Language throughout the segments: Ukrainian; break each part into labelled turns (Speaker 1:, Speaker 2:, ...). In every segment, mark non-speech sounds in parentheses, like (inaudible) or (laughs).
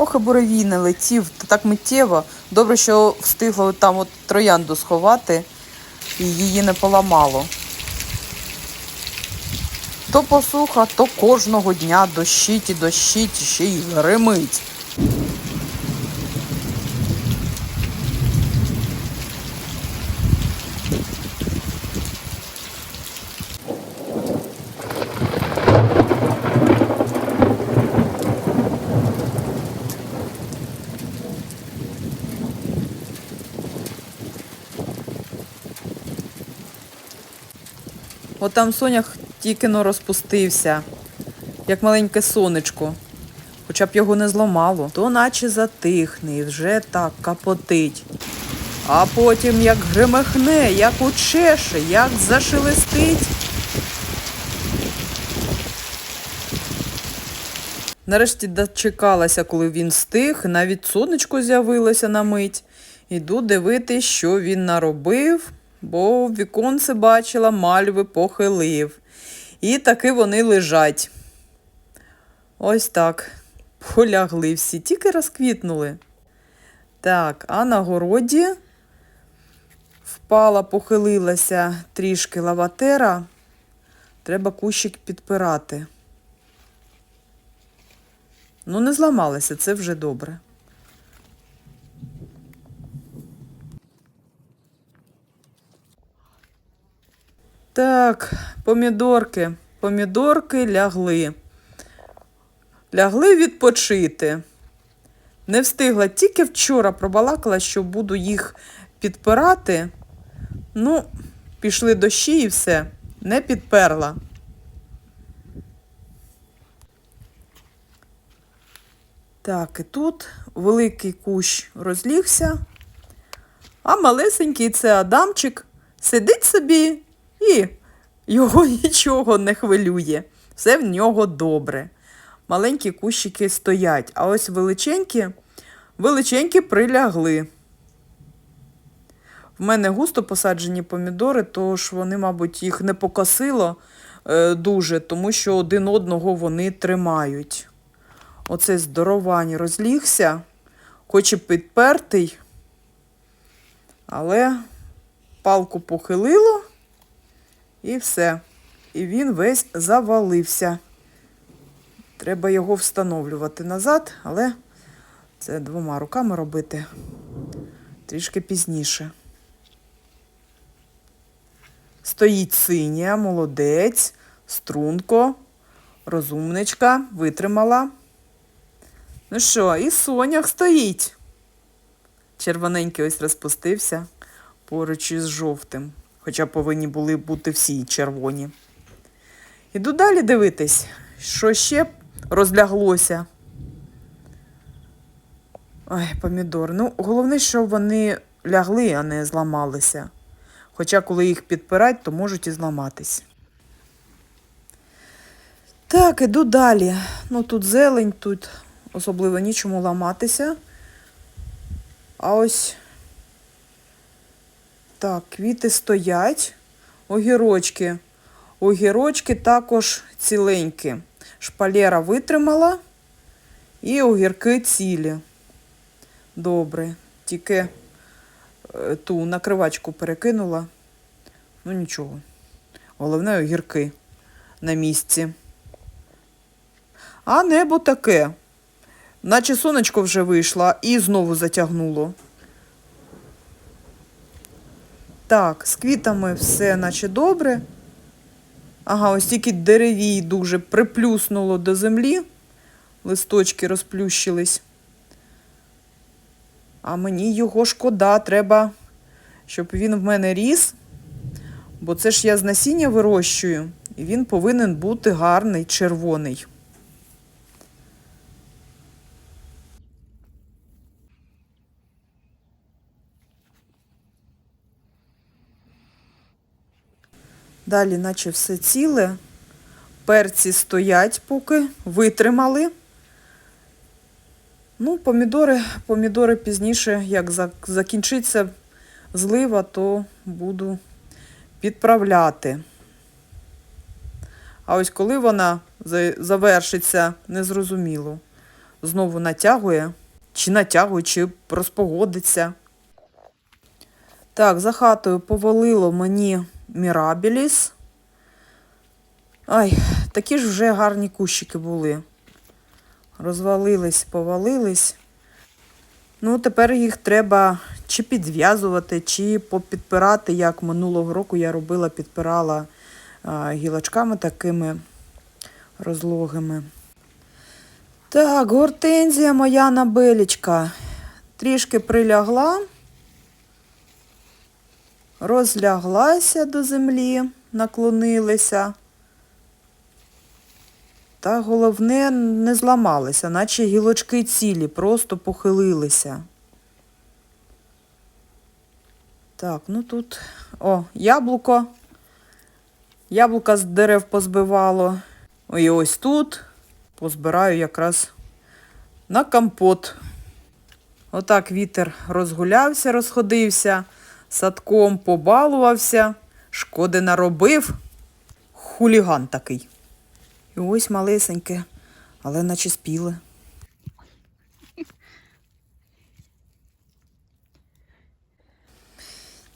Speaker 1: Ох, і буревій не летів, та так миттєво. Добре, що встигло там от троянду сховати і її не поламало. То посуха, то кожного дня дощить і дощить, ще й гримить. От там сонях тільки но розпустився, як маленьке сонечко. Хоча б його не зламало, то наче затихне і вже так капотить. А потім як гримехне, як учеше, як зашелестить. Нарешті дочекалася, коли він стих, навіть сонечко з'явилося на мить. Іду дивитись, що він наробив, бо віконце бачила, мальви похилив. І таки вони лежать. Ось так. Полягли всі, тільки розквітнули. Так, а на городі впала, похилилася трішки лаватера. Треба кущик підпирати. Ну, не зламалася, це вже добре. Так, помідорки. Помідорки лягли. Лягли відпочити. Не встигла, тільки вчора пробалакала, що буду їх підпирати. Ну, пішли дощі і все, не підперла. Так, і тут великий кущ розлігся, а малесенький це Адамчик сидить собі і його (laughs) нічого не хвилює. Все в нього добре. Маленькі кущики стоять, а ось величенькі, величенькі прилягли. В мене густо посаджені помідори, тож вони, мабуть, їх не покосило е, дуже, тому що один одного вони тримають. Оцей здоровань розлігся, хоч і підпертий, але палку похилило і все. І він весь завалився. Треба його встановлювати назад, але це двома руками робити трішки пізніше. Стоїть синя, молодець, струнко, розумничка, витримала. Ну що, і сонях стоїть. Червоненький ось розпустився поруч із жовтим, хоча повинні були бути всі червоні. Іду далі дивитись, що ще розляглося. Ой, помідор. Ну, головне, що вони лягли, а не зламалися. Хоча, коли їх підпирать, то можуть і зламатись. Так, іду далі. Ну, тут зелень, тут особливо нічому ламатися. А ось так, квіти стоять, огірочки. Огірочки також ціленькі. Шпалера витримала і огірки цілі. Добре. Тільки е, ту накривачку перекинула. Ну нічого. Головне огірки на місці. А небо таке. Наче сонечко вже вийшло і знову затягнуло. Так, з квітами все наче добре. Ага, ось тільки деревій дуже приплюснуло до землі. Листочки розплющились. А мені його шкода, треба, щоб він в мене ріс. Бо це ж я з насіння вирощую, і він повинен бути гарний, червоний. Далі, наче все ціле. Перці стоять поки, витримали. Ну, помідори, помідори пізніше, як закінчиться злива, то буду підправляти. А ось коли вона завершиться, незрозуміло. знову натягує. Чи натягує, чи розпогодиться. Так, за хатою повалило мені Мірабіліс. Ай, такі ж вже гарні кущики були. Розвалились, повалились. Ну, тепер їх треба чи підв'язувати, чи попідпирати, як минулого року я робила, підпирала гілочками такими розлогими. Так, гортензія моя набелічка. Трішки прилягла, розляглася до землі, наклонилася. Та головне не зламалися, наче гілочки цілі, просто похилилися. Так, ну тут. О, яблуко. Яблука з дерев позбивало. І ось тут позбираю якраз на компот. Отак вітер розгулявся, розходився, садком побалувався, шкоди наробив. Хуліган такий. І ось малесеньке, але наче спіле.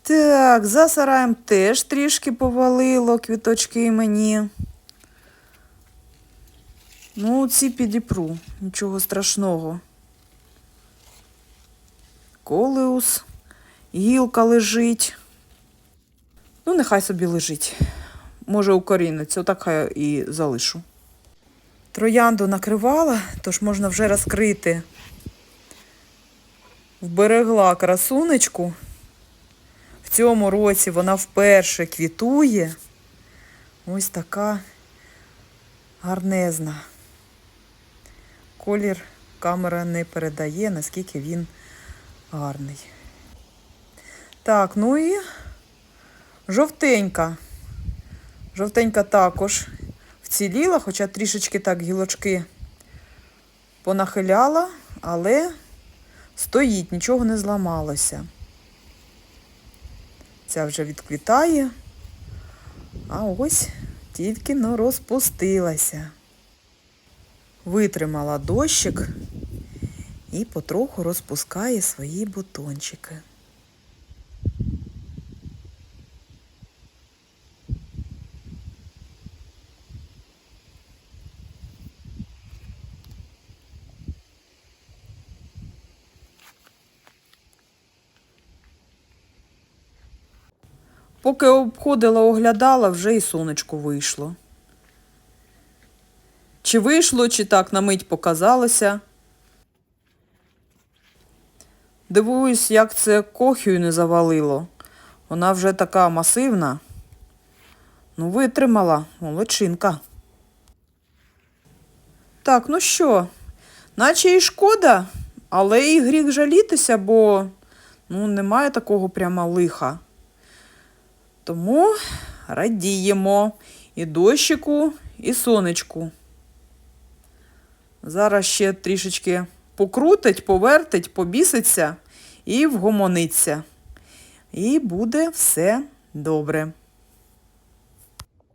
Speaker 1: Так, за сараєм теж трішки повалило квіточки мені. Ну, ці підіпру, нічого страшного. Колеус, гілка лежить. Ну, нехай собі лежить. Може, укоріниться, отак хай і залишу. Троянду накривала, тож можна вже розкрити. Вберегла красунечку. В цьому році вона вперше квітує. Ось така гарнезна. Колір камера не передає, наскільки він гарний. Так, ну і жовтенька. Жовтенька також вціліла, хоча трішечки так гілочки понахиляла, але стоїть, нічого не зламалося. Ця вже відквітає, а ось тільки но розпустилася. Витримала дощик і потроху розпускає свої бутончики. Поки обходила, оглядала, вже і сонечко вийшло. Чи вийшло, чи так на мить показалося. Дивуюсь, як це кохію не завалило. Вона вже така масивна. Ну, витримала, молодчинка. Так, ну що, наче і шкода, але і гріх жалітися, бо ну, немає такого прямо лиха. Тому радіємо і дощику, і сонечку. Зараз ще трішечки покрутить, повертить, побіситься і вгомониться. І буде все добре.